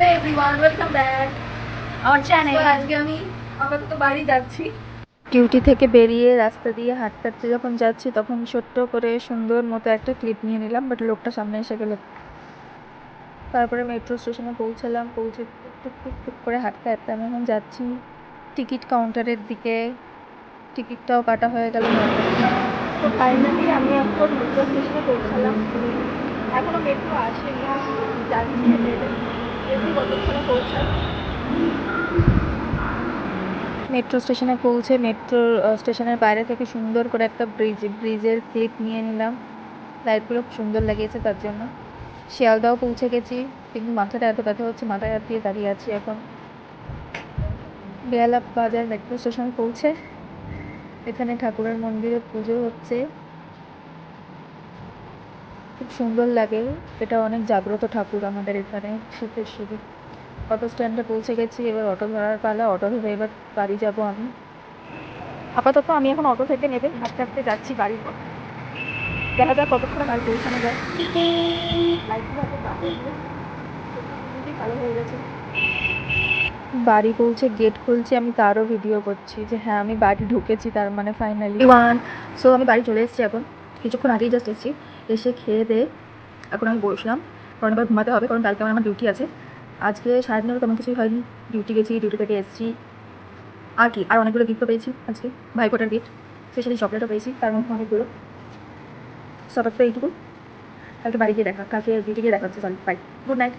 Everyone welcome back আমার channel আজকে আমি আপাতত বাড়ি যাচ্ছি। ডিউটি থেকে বেরিয়ে রাস্তা দিয়ে হাঁটতে হাঁটতে যখন যাচ্ছি তখন ছোট্ট করে সুন্দর মতো একটা ক্লিপ নিয়ে নিলাম বাট লোকটা সামনে এসে গেল। তারপরে মেট্রো স্টেশনে পৌঁছালাম পৌঁছে টুক টুক টুক করে হাঁটতে হাঁটতে আমি এখন যাচ্ছি টিকিট কাউন্টারের দিকে। টিকিটটাও কাটা হয়ে গেল। তো ফাইনালি আমি এখন মেট্রো স্টেশনে পৌঁছালাম। এখনও মেট্রো আসেনি যাচ্ছি। মেট্রো স্টেশনে পৌঁছে মেট্রো স্টেশনের বাইরে থেকে সুন্দর করে একটা ব্রিজ ব্রিজের ক্লিপ নিয়ে নিলাম। লাইটগুলো খুব সুন্দর লাগিয়েছে তার জন্য। শিয়ালদাও পৌঁছে গেছি, কিন্তু মাথাটা এত ব্যথা হচ্ছে, মাথায় হাত দিয়ে দাঁড়িয়ে আছি এখন। বেহালা বাজার মেট্রো স্টেশন পৌঁছে। এখানে ঠাকুরের মন্দিরে পুজো হচ্ছে। খুব সুন্দর লাগে। এটা অনেক জাগ্রত ঠাকুর আমাদের এখানে শীতের শুরু অটো স্ট্যান্ডে পৌঁছে গেছি, এবার অটো ধরার পালা, অটো ধরে এবার বাড়ি যাব আমি। আপাতত আমি এখন অটো থেকে নেবে হাঁটতে হাঁটতে যাচ্ছি বাড়ির পথে। দেখা যাক কতক্ষণে বাড়ি পৌঁছানো যায়। বাড়ি পৌঁছে গেট খুলছি, আমি তারও ভিডিও করছি যে হ্যাঁ আমি বাড়ি ঢুকেছি, তার মানে ফাইনালি ওয়ান সো আমি বাড়ি চলে এসেছি এখন। কিছুক্ষণ আগেই জাস্ট এসেছি। এসে খেয়ে দিয়ে এখন আমি বসলাম। কারণ এবার ঘুমাতে হবে, কারণ কালকে আমার আমার ডিউটি আছে। আজকে সাড়ে সারাদিনেরও তেমন কিছুই হয়নি। ডিউটি গেছি ডিউটি থেকে এসেছি। আর কি? আর অনেকগুলো গিফটও পেয়েছি আজকে। ভাইকোটার গিফট স্পেশালি চকলেটও পেয়েছি, তার মধ্যে অনেকগুলো। সব একটা এইটুকু। কালকে বাড়ি গিয়ে দেখা, কালকে ডিউটি গিয়ে দেখা হচ্ছে সরি বাই গুড নাইট